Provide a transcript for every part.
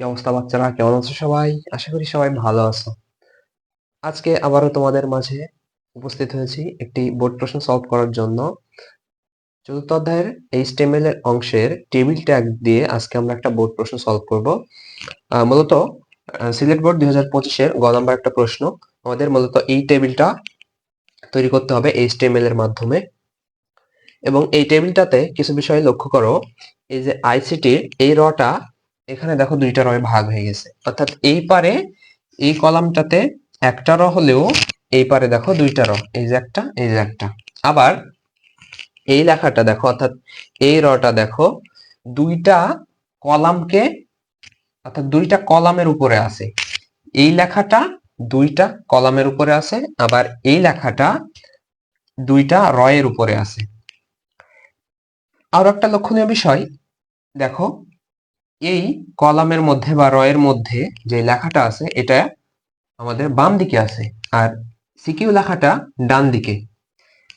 কি অবস্থা বাচ্চারা কেমন আছো সবাই? আশা করি সবাই ভালো আছো। আজকে আবারও তোমাদের মাঝে উপস্থিত হয়েছি একটি বোর্ড প্রশ্ন সলভ করার জন্য। চতুর্থ অধ্যায়ের এইচটিএমএল এর অংশের টেবিল ট্যাগ দিয়ে আজকে আমরা একটা বোর্ড প্রশ্ন সলভ করব। মূলত সিলেট বোর্ড দুই হাজার পঁচিশের গ নাম্বার একটা প্রশ্ন। আমাদের মূলত এই টেবিলটা তৈরি করতে হবে এইচটিএমএল এর মাধ্যমে। এবং এই টেবিলটাতে কিছু বিষয় লক্ষ্য করো। এই যে আইসিটির এই রটা এখানে দেখো দুইটা রয়ে ভাগ হয়ে গেছে। অর্থাৎ এই পারে, এই কলামটাতে একটা র হলেও এই পারে দেখো দুইটা র, এই যে একটা, এই যে একটা। আবার এই লেখাটা দেখো, অর্থাৎ এই রটা দেখো দুইটা কলামকে, অর্থাৎ দুইটা কলামের উপরে আছে। এই লেখাটা দুইটা কলামের উপরে আছে, আবার এই লেখাটা দুইটা রয়ের উপরে আছে। আর একটা লক্ষণীয় বিষয়, দেখো এই কলামের মধ্যে বা রয়ের মধ্যে যে লেখাটা আছে, এটা আমাদের বাম দিকে আছে আর সিকিউ লেখাটা ডান দিকে।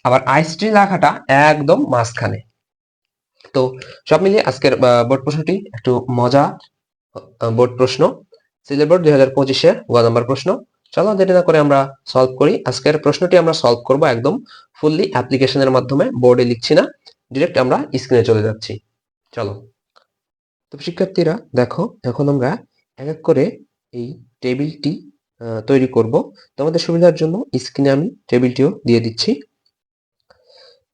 আবার আইসটি লেখাটা একদম মাঝখানে। তো সব মিলিয়ে আজকের বোর্ড প্রশ্নটি একটু মজা বোর্ড প্রশ্ন। সিলেট বোর্ড দুই হাজার পঁচিশের গ নম্বর প্রশ্ন। চলো দেরি না করে আমরা সলভ করি। আজকের প্রশ্নটি আমরা সলভ করব একদম ফুললি অ্যাপ্লিকেশনের মাধ্যমে। বোর্ডে লিখছি না, ডিরেক্ট আমরা স্ক্রিনে চলে যাচ্ছি। চলো। তো শিক্ষার্থীরা, দেখো, এখন আমরা এক এক করে এই টেবিলটি তৈরি করব। তোমাদের সুবিধার জন্য স্ক্রিনে আমি টেবিলটিও দিয়ে দিচ্ছি।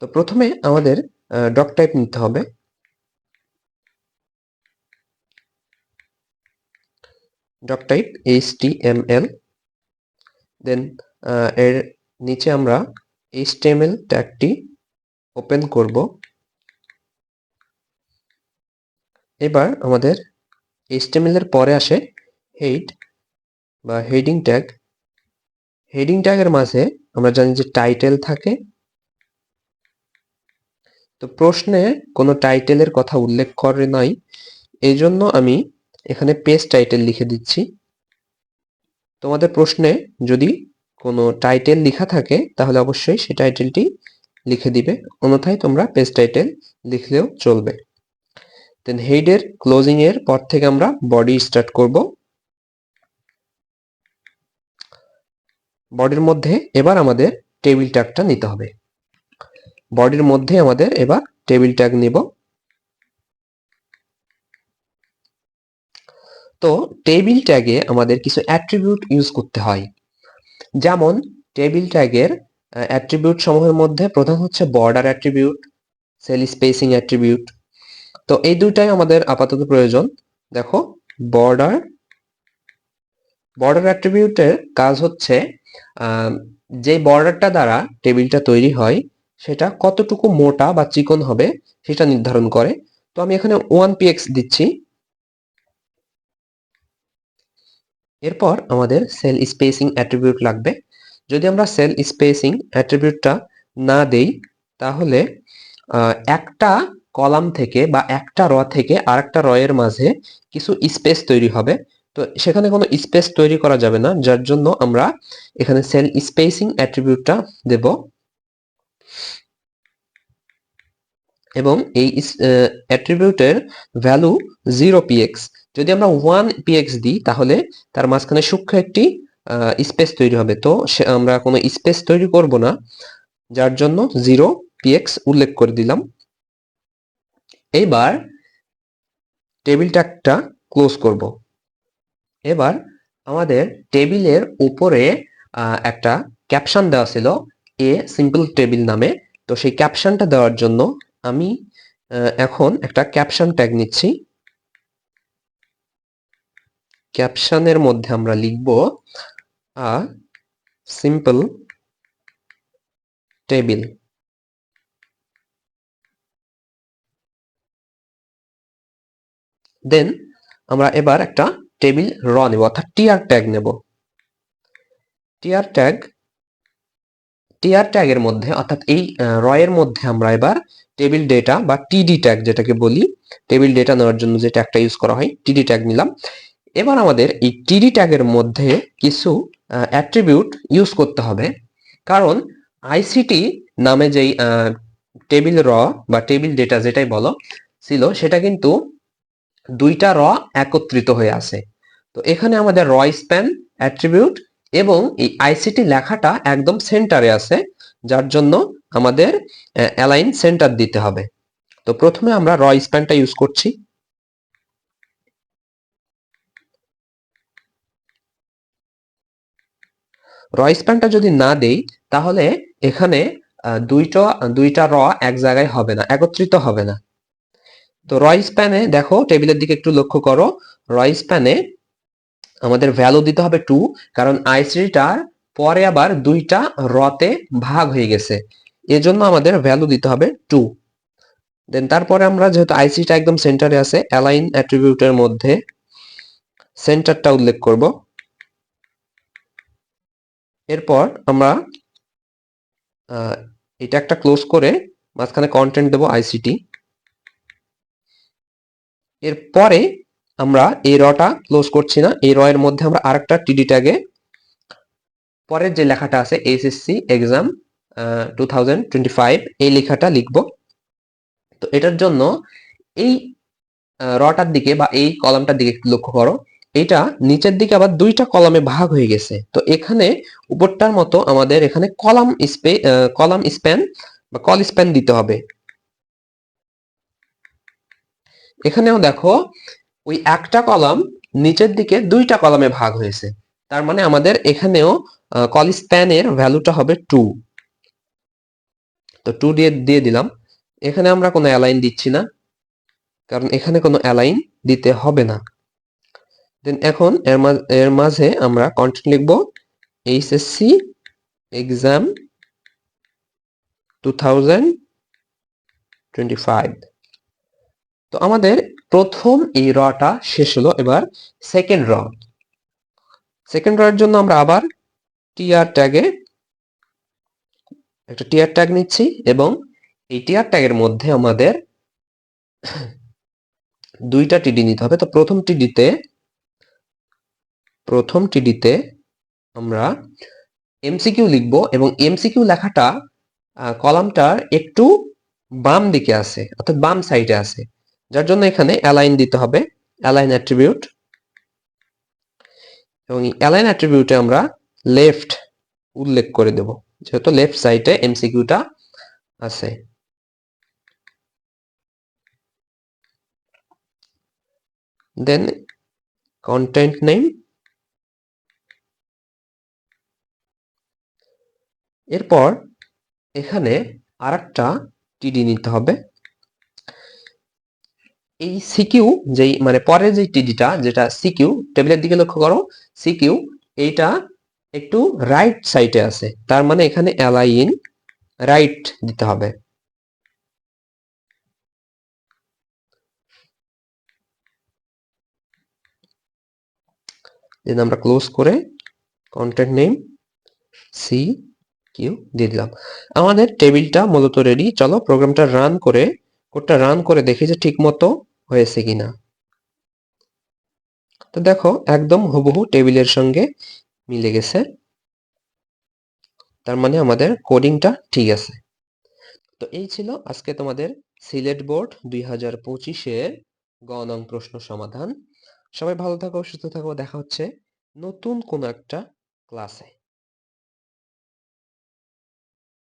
তো প্রথমে আমাদের ডক টাইপ নিতে হবে। Doc type H T M L দেন এর নিচে আমরা এইচ টি এম এল ট্যাগটি ওপেন করব। এবার আমাদের এর পরে আসে হেড বা হেডিং ট্যাগ হেডিং ট্যাগের মাঝে আমরা জানি যে টাইটেল থাকে। তো প্রশ্নে কোনো টাইটেলের কথা উল্লেখ করে নাই। এই জন্য আমি এখানে পেজ টাইটেল লিখে দিচ্ছি। তোমাদের প্রশ্নে যদি কোনো টাইটেল লেখা থাকে, তাহলে অবশ্যই সেই টাইটেলটি লিখে দিবে। অন্যথায় তোমরা পেজ টাইটেল লিখলেও চলবে। দেন হেডের ক্লোজিং এর পর থেকে আমরা বডি স্টার্ট করব। বডির মধ্যে এবার আমাদের টেবিল ট্যাগটা নিতে হবে। বডির মধ্যে আমাদের এবার টেবিল ট্যাগ নিব। তো টেবিল ট্যাগে আমাদের কিছু অ্যাট্রিবিউট ইউজ করতে হয়। যেমন টেবিল ট্যাগের অ্যাট্রিবিউট সমূহের মধ্যে প্রধান হচ্ছে border attribute cell spacing attribute তো এই দুইটাই আমাদের আপাতত প্রয়োজন। দেখো বর্ডার বর্ডার অ্যাট্রিবিউটের কাজ হচ্ছে যে বর্ডারটা দ্বারা টেবিলটা তৈরি হয়, সেটা কতটুকু মোটা বা চিকন হবে সেটা নির্ধারণ করে। তো আমি এখানে ওয়ান পিএক্স দিচ্ছি। এরপর আমাদের সেল স্পেসিং অ্যাট্রিবিউট লাগবে। যদি আমরা সেল স্পেসিং অ্যাট্রিবিউটটা না দেই, তাহলে একটা কলাম থেকে বা একটা র থেকে আরেকটা র এর মাঝে কিছু স্পেস তৈরি হবে। তো সেখানে কোনো স্পেস তৈরি করা যাবে না, যার জন্য আমরা এখানে সেল স্পেসিং অ্যাট্রিবিউটটা দেব। এবং এই অ্যাট্রিবিউটের ভ্যালু জিরো পিএক্স। যদি আমরা ওয়ান পিএক্স দিই, তাহলে তার মাঝখানে সূক্ষ্ম একটি স্পেস তৈরি হবে। তো সে- আমরা কোনো স্পেস তৈরি করব না, যার জন্য জিরো পিএক্স উল্লেখ করে দিলাম। এবার টেবিল ট্যাগটা ক্লোজ করব। এবার আমাদের টেবিলের উপরে একটা ক্যাপশন দেওয়া ছিল এ সিম্পল টেবিল নামে। তো সেই ক্যাপশনটা দেওয়ার জন্য আমি এখন একটা ক্যাপশন ট্যাগ নিচ্ছি। ক্যাপশনের মধ্যে আমরা লিখব, আ সিম্পল টেবিল দেন আমরা এবার একটা টেবিল র নেব, অর্থাৎ টিআর ট্যাগ নেব। টিআর ট্যাগ টিআর ট্যাগের মধ্যে, অর্থাৎ এই র এর মধ্যে আমরা এবার টেবিল ডেটা বা টিডি ট্যাগ যেটাকে বলি টেবিল ডেটা নেওয়ার জন্য যে ট্যাগটা ইউজ করা হয় টিডি ট্যাগ নিলাম। এবার আমাদের এই টিডি ট্যাগের মধ্যে কিছু অ্যাট্রিবিউট ইউজ করতে হবে। কারণ আইসিটি নামে যেই টেবিল র বা টেবিল ডেটা যেটাই বলো, ছিল, সেটা কিন্তু দুইটা র একত্রিত হয়ে আছে। তো এখানে আমাদের র স্প্যান অ্যাট্রিবিউট এবং এই আইসিটি লেখাটা একদম সেন্টারে আছে, যার জন্য আমাদের অ্যালাইন সেন্টার দিতে হবে। তো প্রথমে আমরা র স্প্যানটা ইউজ করছি। র স্প্যানটা যদি না দেই, তাহলে এখানে দুইটা দুইটা র এক জায়গায় হবে না, একত্রিত হবে না। তো র স্প্যানে দেখো টেবিলের দিকে একটু লক্ষ্য করো। র স্প্যানে আমাদের ভ্যালু দিতে হবে টু কারণ আইসিটার পরে আবার দুইটা রতে ভাগ হয়ে গেছে। এজন্য আমাদের ভ্যালু দিতে হবে টু দেন তারপরে আমরা যেহেতু আইসিটা একদম সেন্টারে আছে অ্যালাইন অ্যাট্রিবিউটের মধ্যে সেন্টারটা উল্লেখ করব। এরপর আমরা এটা একটা ক্লোজ করে মাঝখানে কন্টেন্ট দেবো আইসিটি এরপরে আমরা এই রটা ক্লোজ করছি না। এই র এর মধ্যে আমরা আরেকটা টিডি ট্যাগে পরের যে লেখাটা আছে এসএসসি এক্সাম টু এই লেখাটা লিখব। তো এটার জন্য এই রটার দিকে বা এই কলামটার দিকে লক্ষ্য করো। এটা নিচের দিকে আবার দুইটা কলামে ভাগ হয়ে গেছে। তো এখানে উপরটার মতো আমাদের এখানে কলাম স্পে কলাম স্প্যান বা কল স্প্যান দিতে হবে। এখানেও দেখো, ওই একটা কলাম নিচের দিকে দুইটা কলামে ভাগ হয়েছে। তার মানে আমাদের এখানেও কল স্প্যানের ভ্যালুটা হবে টু তো টু দিয়ে দিয়ে দিলাম। এখানে আমরা কোনো অ্যালাইন দিচ্ছি না, কারণ এখানে কোনো অ্যালাইন দিতে হবে না। দেন এখন এর মাঝ- এর মাঝে আমরা কন্টেন্ট লিখব HSC exam two thousand twenty five তো আমাদের প্রথম এই রটা শেষ হলো এবার সেকেন্ড র। সেকেন্ড র এর জন্য আমরা আবার টিআর ট্যাগে একটা টিআর ট্যাগ নিচ্ছি এবং এই টিআর ট্যাগের মধ্যে আমাদের দুইটা টিডি নিতে হবে। তো প্রথম টিডিতে প্রথম টিডিতে আমরা এমসিকিউ লিখব এবং এমসিকিউ লেখাটা কলামটার একটু বাম দিকে আছে, অর্থাৎ বাম সাইডে আছে। যার জন্য এখানে অ্যালাইন দিতে হবে অ্যালাইন অ্যাট্রিবিউট এবং অ্যালাইন অ্যাট্রিবিউটে আমরা লেফট উল্লেখ করে দেব, যেহেতু লেফট সাইডে এমসিকিউটা আছে। দেন কন্টেন্ট নেম এরপর এখানে আরেকটা টিডি নিতে হবে। এই সিকিউ যেই মানে পরের যে টিডিটা যেটা সিকিউ টেবিলের দিকে লক্ষ্য করো সিকিউ এইটা একটু রাইট সাইডে আছে। তার মানে এখানে অ্যালাইন রাইট দিতে হবে। আমরা ক্লোজ করে কন্টেন্ট নেম সি কিউ দিয়ে দিলাম। আমাদের টেবিলটা মূলত রেডি চলো প্রোগ্রামটা রান করে কোডটা রান করে দেখি যে ঠিক মতো হয়েছে কিনা। তো দেখো, একদম হুবহু টেবিলের সঙ্গে মিলে গেছে। তার মানে আমাদের কোডিংটা ঠিক আছে। তো এই ছিল আজকে তোমাদের সিলেট বোর্ড দুই হাজার পঁচিশের গ নং প্রশ্ন সমাধান। সবাই ভালো থাকো, সুস্থ থাকো, দেখা হচ্ছে নতুন কোনো একটা ক্লাসে।